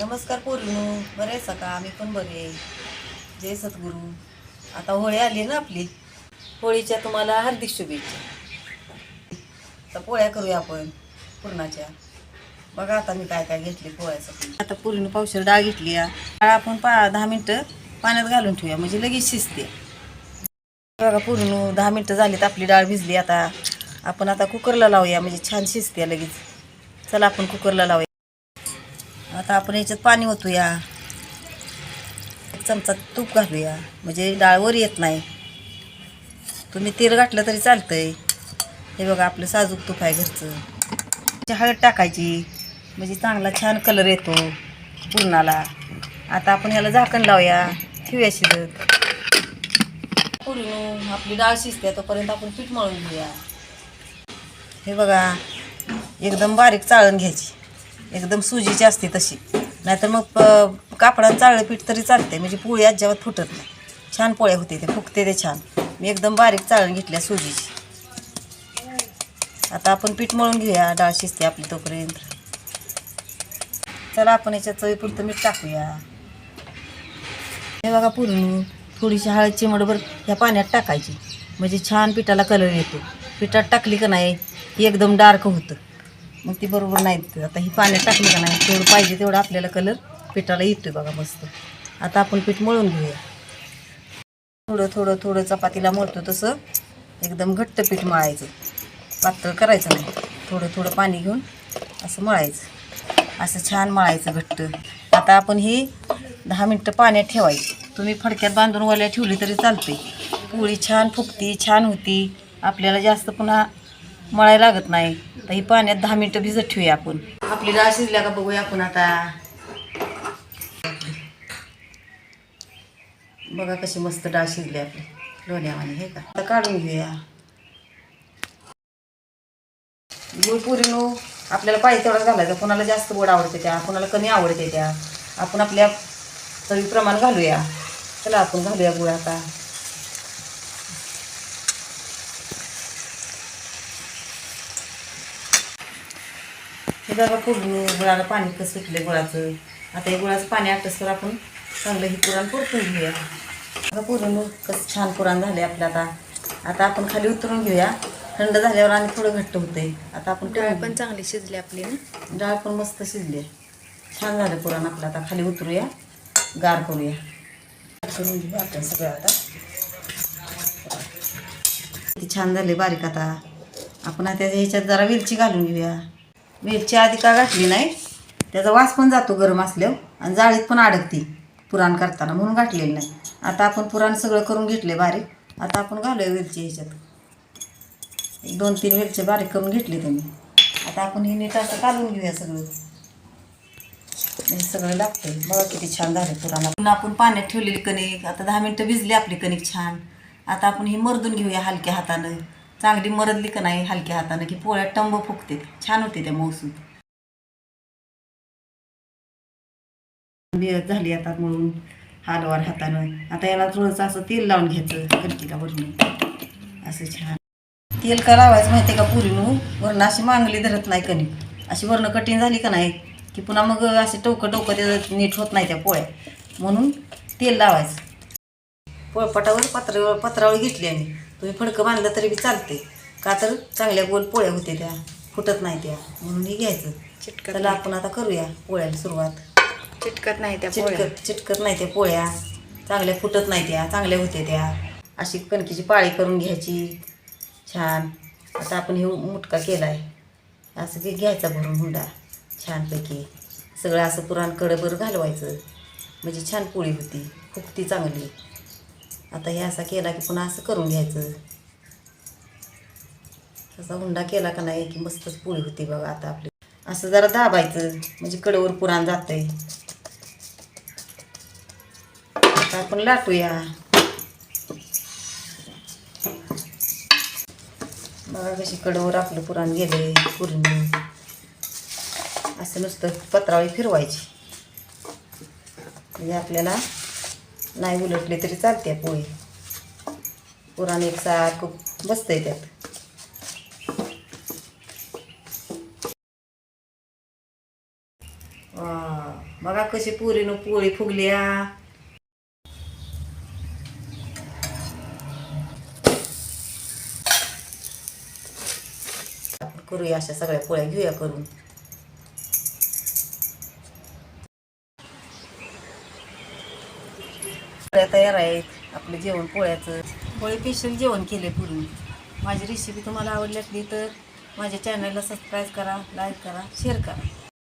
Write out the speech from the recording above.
नमस्कार पोरीनो बरे आहे सका आम्ही पण बरे आहे. जय सद्गुरू. आता होळी आली ना आपली. होळीच्या तुम्हाला हार्दिक शुभेच्छा. आता पोळ्या करूया आपण पुरणाच्या. बघा आता मी काय काय घेतले पोळ्यासाठी आता पुरीनं पावशेर डाळ घेतली या. डाळ आपण पा दहा मिनटं पाण्यात घालून ठेवूया म्हणजे लगेच शिजते. बघा पूर्ण दहा मिनटं झालीत आपली डाळ भिजली आता. आपण आता कुकरला लावूया म्हणजे छान शिजते लगेच. चला आपण कुकरला लावूया. आता आपण याच्यात पाणी ओतूया. एक चमचा तूप घालूया. म्हणजे डाळ वर येत नाही. तुम्ही तेल घातलं तरी चालतं आहे हे बघा आपलं साजूक तूप आहे घरचं. हळद टाकायची. म्हणजे चांगला छान कलर येतो पुरणाला. आता आपण ह्याला झाकण लावूया. ठेवूया शिजत. पुरून आपली डाळ शिजते. तोपर्यंत आपण पीठ मळून घेऊया. हे बघा एकदम बारीक चाळण घ्यायची. एकदम सुजीची असते तशी. नाहीतर मग कापडात चाळलं पीठ तरी चालते म्हणजे पोळी अजिबात फुटत नाही. छान पोळ्या होते ते फुगते ते छान. मी एकदम बारीक चाळून घेतल्या सुजीची. आता आपण पीठ मळून घेऊया डाळ शिजते आपली तोपर्यंत. चला आपण याच्या चवीपुरतं मीठ टाकूया. हे बघा पूर्ण थोडीशी हळद चिमडभर ह्या पाण्यात टाकायची. म्हणजे छान पिठाला कलर येतो. पिठात टाकली का नाही एकदम डार्क होतं. मग ती बरोबर नाही दिसत. आता ही पाण्यात टाकली का नाही तेवढं पाहिजे तेवढं आपल्याला कलर पिठाला येतोय बघा मस्त. आता आपण पीठ मळून घेऊया. थोडं थोडं थोडं चपातीला मळतो तसं. एकदम घट्ट पीठ मळायचं. पातळ करायचं नाही. थोडं थोडं पाणी घेऊन असं मळायचं. असं छान मळायचं घट्ट. आता आपण ही दहा मिनटं पाण्यात ठेवायची. तुम्ही फडक्यात बांधून वल्या ठेवली तरी चालते पोळी छान फुगती छान होती. आपल्याला जास्त पुन्हा मळायला लागत नाही. तर ही पाण्यात दहा मिनटं भिजत ठेवूया आपण. आपली डाळ शिजल्या का बघूया आपण आता. बघा कशी मस्त डाळ शिजली आपली. लोण्यावाने हे का? आता काढून घेऊया. गुळ पुरीनो आपल्याला पाहिजे तेवढा घालायचा. कोणाला जास्त गोड आवडते त्या कोणाला कमी आवडते त्या. आपण आपल्या चवीप्रमाणे घालूया. चला आपण घालूया गुळ आता. हे बघा फोडणी गुळाला पाणी कसं सुटले गुळाचं. आता हे गुळाचं पाणी आटसवर आपण चांगलं हे पुराण परतून घेऊया. बघा पुरण कसं छान पुराण झाले आपलं आता. आता आपण खाली उतरून घेऊया. थंड झाल्यावर आणि थोडं घट्ट होतंय. आता आपण डाळ पण चांगली शिजली आपली ना? डाळ पण मस्त शिजली. छान झालं पुराण आपलं. आता खाली उतरूया. गार करूया. करून आपण सगळं आता. किती छान झाले बारीक आता. आपण आता ह्याच्यात जरा वेलची घालून घेऊया. वेलची आधी का घातली नाही त्याचा वास पण जातो गरम असल्यावर आणि जाळीत पण अडकती पुराण करताना म्हणून गाठलेलं नाही. आता आपण पुराण सगळं करून घेतले बारीक. आता आपण घालूया वेलची ह्याच्यात. एक दोन तीन वेलचे बारीक करून घेतले तुम्ही आता आपण हे नीट असं काढून घेऊया सगळं. हे सगळं लागतं बघा किती छान झालं पुराणा. पुन्हा आपण पाण्यात ठेवलेली कणिक. आता दहा मिनटं भिजली आपली कणिक छान. आता आपण ही मर्दून घेऊया हलक्या हातानं. चांगली मरदली का नाही हलक्या हातानं की पोळ्या टंब फुगते छान होते त्या मौसूद झाली आता म्हणून हालवार हातानं. आता याला थोडंसं असं तेल लावून घ्यायचं कणकीला वरून असं छान. तेल का लावायचं माहिती का पुरीनं? वरण अशी मांगली धरत नाही कणिक अशी वरण कठीण झाली का नाही की पुन्हा मग असे टोकं टोकं ते नीट होत नाही त्या पोळ्या. म्हणून तेल लावायचं. पोळपाटावर पत्रावर घेतली आम्ही तुम्ही फडकं बांधलं तरी बी चालते का तर चांगल्या गोल पोळ्या होते त्या. फुटत नाही त्या. म्हणून हे घ्यायचं. चिटकत त्याला आपण आता करूया पोळ्याला सुरुवात. चिटकत नाही त्या पोळ्या. चिटकत चिटकत नाही त्या पोळ्या. चांगल्या फुटत नाही त्या. चांगल्या होत्या त्या. अशी कणकीची पाळी करून घ्यायची. छान. आता आपण हे मुटका केला आहे असं की घ्यायचा भरून हुंडा. छानपैकी. सगळं असं पुराण कडबर घालवायचं. म्हणजे छान पोळी होती. फुगती चांगली. आता हे असा केला की पुन्हा असं करून घ्यायचं. तसा हुंडा केला का नाही की मस्तच पोळी होती बघा आता आपली. असं जरा दाबायचं म्हणजे कडवर पुराण जातंय. आता आपण लाटूया. बघा कशी कडवर आपलं पुराण गेले पूर्ण. असं नुसतं पत्रावळी फिरवायची. म्हणजे आपल्याला नाही उलटले तरी चालते पोळी पुराण एकसारखं बसतंय त्यात. बघा कशी पुरीनं पोळी फुगल्या. करूया अशा सगळ्या पोळ्या घेऊया करून. पोळ्या तयार आहेत आपलं जेवण पोळ्याचं. पोळी स्पेशल जेवण केले पूर्ण. माझी रेसिपी तुम्हाला आवडली असली तर माझ्या चॅनलला सबस्क्राईब करा लाईक करा शेअर करा.